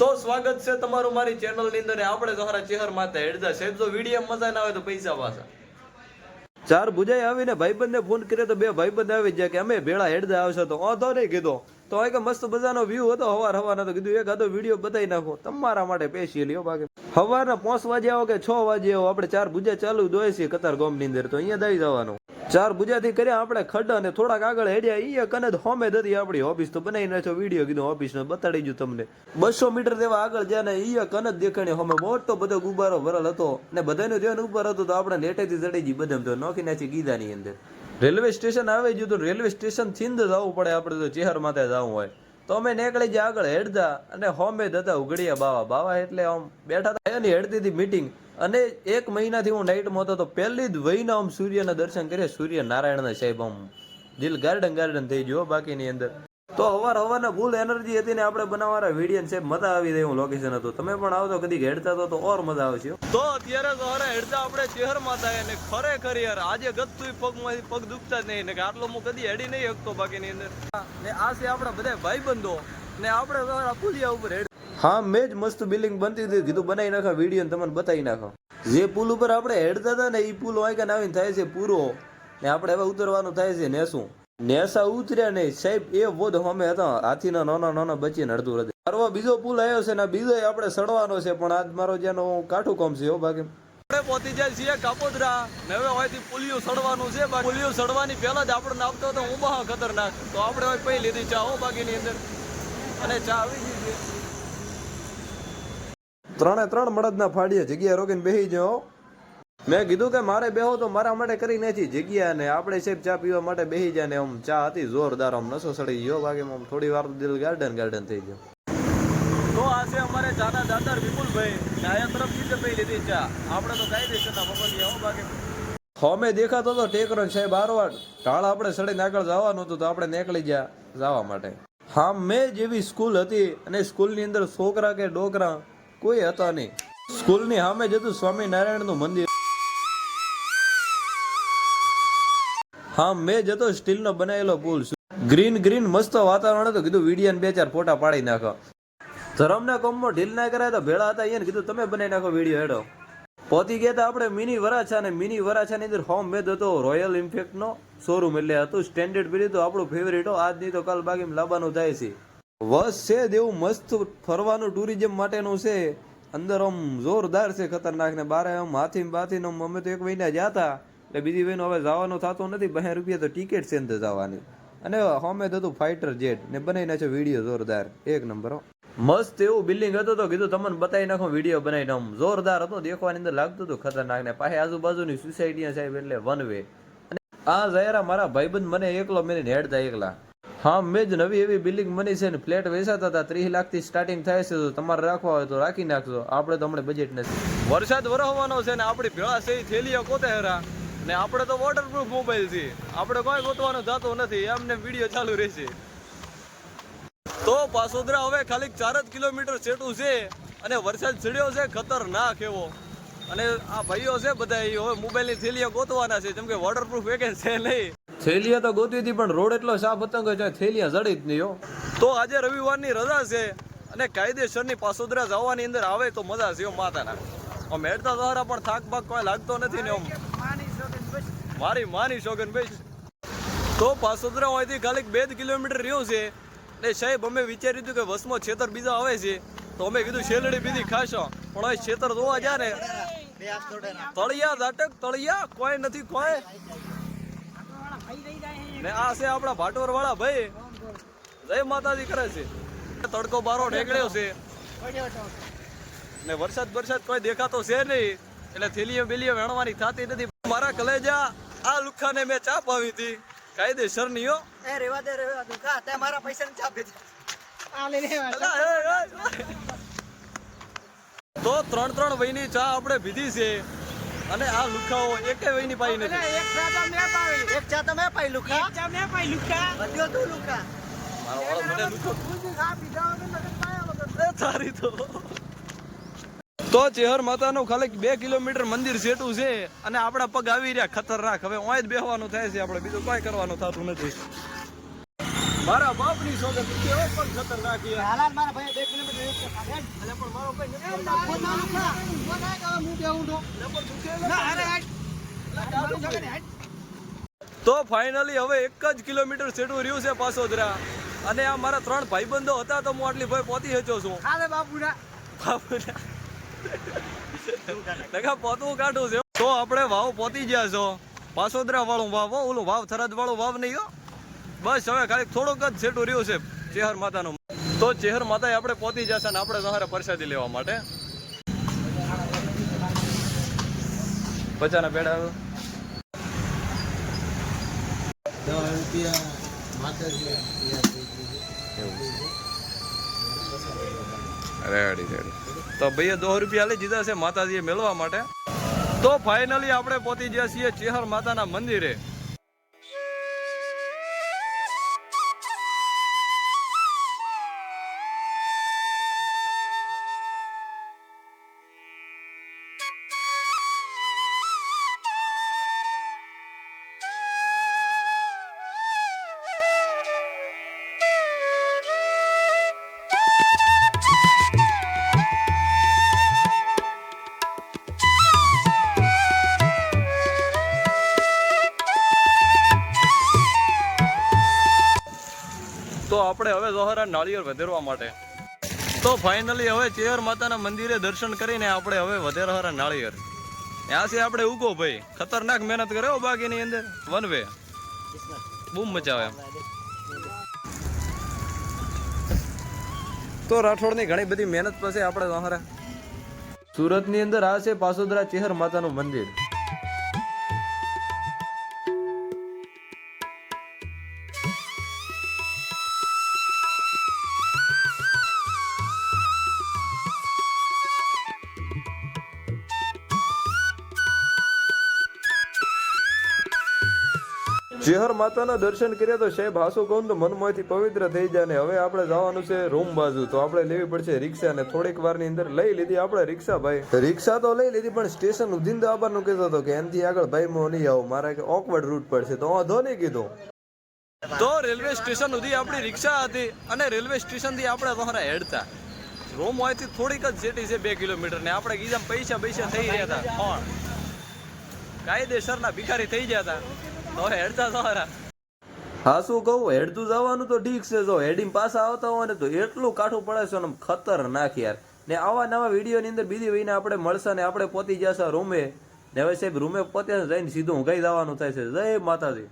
તો સ્વાગત છે તમારું મારી ચેનલની અંદર આપણે તમારા ચહેર માથે હેડજા છે. જો વીડિયો મજા ના આવે તો પૈસા પાછા. ચાર ભુજાઈ આવીને ભાઈબંધને ફોન કર્યો તો બે ભાઈબંધ આવી ગયા કે અમે ભેળા હેડજા આવશે તો ઓધો નહીં કીધો. તો એક મસ્ત મજાનો વ્યૂ હતો હવાર હવારના તો કીધું એક આધો વીડિયો બતાવી નાખો. તમારા માટે પેશી લ્યો બાકી. હવારના પાંચ વાગે આવો કે છ વાગે આવો? આપણે ચાર ભુજા ચાલુ દોય છે કતાર ગોમની અંદર. તો અહીંયા દઈ જવાનું. ચાર ભુજાથી કર્યા આપણે ખડા અને થોડાક આગળ હેડ્યા. ઈ કને હોમે દતી આપણી ઓફિસ તો બનાવી નાખ્યો વીડિયો કીધું ઓફિસ નો બતાડી ગયું તમને. બસો મીટર જેવા આગળ જ્યાં ને અહીંયા કને દેખાણી હોમે મોટો બધો ગુબારો ભરલ હતો. ને બધાનું ધ્યાન ઉપર હતું તો આપણે નેટેથી ચડી ગઈ બધા તો નોખી નાખી ગીધાની અંદર. રેલવે સ્ટેશન આવી ગયું તો રેલવે સ્ટેશનથી જ જવું પડે આપણે તો ચેહર માથે જવું હોય. તો અમે નીકળી જાય આગળ હેડતા અને હોમે દતા ઉઘડ્યા બાવા. બાવા એટલે આમ બેઠા હતા. એની હેડતી હતી મીટિંગ અને એક મહિનાથી હું નાઇટમાં હતો તો પહેલી જ વહીના આમ સૂર્યના દર્શન કરીએ સૂર્ય નારાયણના સાહેબ આમ દિલ ગાર્ડન ગાર્ડન થઈ ગયો બાકીની અંદર. તો અવાર હવારના ફૂલ એનર્જી હતી ને આપણે બનાવવાના વીડિયો છે મજા આવી જાય હું લોકેશન હતું. તમે પણ આવતો કદી હેડતા તો તો ઓર મજા આવશે તો અત્યારે સવારે હેડતા આપણે ચેહર થાય ને ખરેખર યાર, આજે ગતું પગમાંથી પગ દુખતા જ નહીં ને આટલો હું કદી હેડી નહીં શકતો બાકીની અંદર. ને આ છે આપણા બધા ભાઈબંધો ને આપણે પુલિયા ઉપર હેડ હા, મેં જ મસ્ત બિલ્ડિંગ બનતી હતી. કીધું બનાવી નાખો વીડિયો તમને બતાવી નાખો. જે પુલ ઉપર આપણે હેડતા હતા ને, એ પુલ વાંકા આવીને થાય છે પૂરો. ને આપણે હવે ઉતરવાનું થાય છે નેસું. નેસા ઉતર્યા નહીં સાહેબ, એ વોધ અમે હતા. હાથીના નાના નાના બચીને અડધું હૃદય. મારો બીજો પુલ આવ્યો છે ને બીજો આપણે સડવાનો છે, પણ આજ મારો જેનો કાઠું કામ છે એવો બાકી. આપણે પહોંચી જાય છીએ કાપોદરા. ને હવે અહીંથી પુલિયું સડવાનું છે. પુલિયું સડવાની પહેલા જ આપણને આપતો હતો હું ખતરનાક. તો આપણે પઈ લીધી ચા હો બાકીની અંદર. અને ચા આવી ગઈ છે. ત્રણે ત્રણ મળદના ફાડીએ જગ્યા રોકીને બેસી જાઓ. મેં કીધું કે મારે બેહો તો મારા માટે કરી નથી જગ્યા ને આપણે સાહેબ ચા પીવા માટે બેસી જાય ને આમ ચા હતી જોરદાર આમ નસો સડી ગયો બાકી આમ થોડી વાર દિલ ગાર્ડન ગાર્ડન થઈ ગયો. તો આ છે અમારે ચાના દાતાર વિપુલભાઈ ડાયા તરફથી જ પી લીધી ચા. આપણે તો કાયદેસરના બબલિયા હો બાકી. હોમે દેખાતો તો ટેકરો ને સાહેબ આરવાડ. ઢાળ આપણે સડીને આગળ જવાનું હતું તો આપણે નીકળી ગયા જવા માટે. હા મેં જેવી સ્કૂલ હતી અને સ્કૂલની અંદર છોકરા કે ડોકરા કોઈ હતા નહીં. સ્કૂલની સામે જતું સ્વામિનારાયણનું મંદિર. હા મેં જતો સ્ટીલનો બનાવેલો પુલ. ગ્રીન ગ્રીન મસ્ત વાતાવરણ હતું. કીધું વીડિયો બે ચાર ફોટા પાડી નાખો. ધરમના કોમમાં ઢીલ ના કરાય તો ભેળા હતા અહીંયા કીધું, તમે બનાવી નાખો વીડિયો હેડો. પોતી ગયા આપણે મિની વરાછા ને મિની વરાછાની અંદર હોમ મેદ હતો રોયલ ઇન્ફેક્ટ નો શોરૂમ એટલે હતું સ્ટેન્ડર્ડ પીડી તો આપણું ફેવરેટ હો. આજની તો કાલ બાકી લાવવાનું થાય છે. વસ છે, દેવું મસ્ત ફરવાનું ટુરિઝમ માટેનું છે. અંદર આમ જોરદાર છે ખતરનાક ને બારે આમ હાથી બાથી અમે તો એક મહિના હતા. એટલે બીજી વહીને હવે જવાનું થતું નથી. બે રૂપિયા તો ટિકિટ છે અંદર જવાની. અને હોમે હતું ફાઇટર જેટ ને બનાવી છે વીડિયો જોરદાર. એક નંબર મસ્ત એવું બિલ્ડિંગ હતું તો કીધું તમને બતાવી નાખો વીડિયો બનાવી આમ જોરદાર હતો. દેખવાની અંદર લાગતું હતું ખતરનાક ને પાસે આજુબાજુની સોસાયટી સાહેબ એટલે વન વે આ જયરા મારા ભાઈબંધ મને એકલો મેને હેડતા એકલા. હા, મેં જ નવી એવી બિલ્ડિંગ બની છે ને ફ્લેટ વેચાતા હતા, ત્રીસ લાખથી સ્ટાર્ટિંગ થાય છે, તો તમારે રાખવા હોય તો રાખી નાખજો. આપણે તો હમણાં બજેટ નથી. વરસાદ વરસવાનો છે ને આપણી ભેળા છે, થેલીઓ કોતે હેરા. ને આપણે તો વોટરપ્રૂફ મોબાઈલ છે આપણે કોઈ ગોતવાનું થતું નથી, એમને વીડિયો ચાલુ રહેશે. તો પાસોદરા હવે ખાલી ચાર જ કિલોમીટર છેટું છે અને વરસાદ ચડ્યો છે, ખતરનાક એવો. અને આ ભાઈઓ છે બધા એ હવે મોબાઈલની થેલીઓ ગોતવાના છે, જેમ કે વોટરપ્રૂફ વેકેન્સ છે નહીં. થેલીયા તો ગોતી હતી, પણ રોડ એટલો સાફ પતંગ જ્યાં થેલીયા જડી જ નહીં હો. તો આજે રવિવારની રજા છે અને કાયદેસરની પાસોદરા જવાની અંદર આવે તો મજા છે માતાના. આમ હેડતા દ્વારા પણ થાક બાક કોઈ લાગતો નથી ને આમ. મારી માની શોગન ભાઈ તો પાસોદરા હોયથી ખાલી બે જ કિલોમીટર રહ્યું છે ને સાહેબ, અમે વિચાર્યું હતું કે વસમો છેતર બીજા આવે છે. તો અમે કીધું શેલડી બીજી ખાશો. પણ હવે છેતર જોવા જાય ને તળિયા દાટક તળિયા કોઈ નથી, કોઈ. ને આ છે આપણા ભાટોર વાળા ભાઈ. જય માતાજી કરે છે. તડકો બારો ઢેકડ્યો છે. ને વરસાદ વરસાદ કોઈ દેખાતો છે નહીં. એટલે થેલીઓ બેલીઓ વેણવાની થતી નથી. મારા કલેજા આ લુખાને મેં ચા પાવી હતી. કાયદેસરની હો. એ રેવા દે રેવા દે. તે મારા પૈસા અલા, એ, એ, એ. તો ત્રણ ત્રણ વહીની ચા આપણે પીધી છે. અને આ લુખાઓ એકે વહીની પાઈ નથી. એક ચા મે પાઈ. લુખા? બધ્યો તું લુખા? મારો વાળો મને લુખો. એ તારી તો. તો ચેહર માતાનું ખાલી બે કિલોમીટર મંદિર સેટું છે અને આપણા પગ આવી રહ્યા ખતરનાક. હવે ઓય જ બેહવાનું થાય છે આપણે બીજું કોઈ કરવાનું થતું નથી. મારા બાપની સોગંદ કેવો પણ ખતરનાક છે હાલાલ મારા ભાઈ બે કિલોમીટર એક ચા ખાધે. પોતાનું ખા. પોતાનું ખા, હું બેહું તો. ના, અરે હેડ. ના અરે હટ. તો ફાઇનલી હવે એક જ કિલોમીટર સેટું રહ્યું છે પાસોદરા અને આ મારા ત્રણ ભાઈબંધો હતા તો હું આટલી ભાઈ પોતી શક્યો છું. હાલે બાપુડા બાપુડા લગા પોતું કાઢું છે. તો આપણે વાવ પોતી ગયા છો. પાસોદરા વાળું વાવ ઓલું વાવ થરાદ વાળું વાવ નહીં હો. બસ હવે ખાલી થોડુંક જ છેટું રહ્યું છે ચેહર માતાનું. તો ચેહર માતાએ આપણે પહોંચી જશે ને આપણે તમારે પ્રસાદી લેવા માટે. પચાના પેડા રેડી રેડી. તો ભાઈએ દો રૂપિયા લઈ દીધા છે માતાજીએ મેળવા માટે. તો ફાઇનલી આપણે પહોંચી ગયા છીએ ચેહર માતાના મંદિરે. તો આપણે હવે જોહરા નાળિયેર વધેરવા માટે. તો ફાઇનલી હવે ચેહર માતાના મંદિરે દર્શન કરીને આપણે હવે વધેરવાના નાળિયેર. ત્યાં છે આપણે ઉગો ભાઈ. ખતરનાક મહેનત કરે બાકીની અંદર. One way. બૂમ મચાવે તો રાઠોડની ઘણી બધી મહેનત પછી આપણે જોહરા. સુરતની અંદર આ છે પાસોદરા ચેહર માતાનું મંદિર. ચેહર માતાના દર્શન કર્યા તો સાહેબ હાસુ કહું તો મનમાંથી પવિત્ર થઈ જાય ને હવે આપણે જવાનું છે રૂમ બાજુ. તો આપણે લેવી પડશે રિક્ષા ને થોડીક વારની અંદર લઈ લીધી આપણે રિક્ષા ભાઈ. રિક્ષા તો લઈ લીધી, પણ સ્ટેશન ઉધીન તો નું કહેતો હતો કે એનથી આગળ ભાઈ હું નહીં આવું. મારા કે ઓકવર્ડ રૂટ પડશે. તો વાંધો નહીં કીધું. તો રેલવે સ્ટેશન સુધી આપણી રિક્ષા હતી અને રેલવે સ્ટેશનથી આપણે તમારા હેડતા. રૂમ હોયથી થોડીક જ જેટી છે બે કિલોમીટર ને. આપણે કીધા પૈસા પૈસા થઈ રહ્યા હતા. પણ કાયદેસરના ભિખારી થઈ ગયા હતા. તો હેડતા તમારા. હા, શું કહું? હેડતું જવાનું તો ઠીક છે. જો હેડીમ પાછા આવતા હોય ને તો એટલું કાઠું પડે છે ને ખતરનાક યાર. ને આવા નવા વિડીયોની અંદર બીજી વહીને આપણે મળશે ને આપણે પોતી જશે રૂમે. ને હવે સાહેબ, રૂમે પોતે જઈને સીધું કઈ જવાનું થાય છે. જય માતાજી.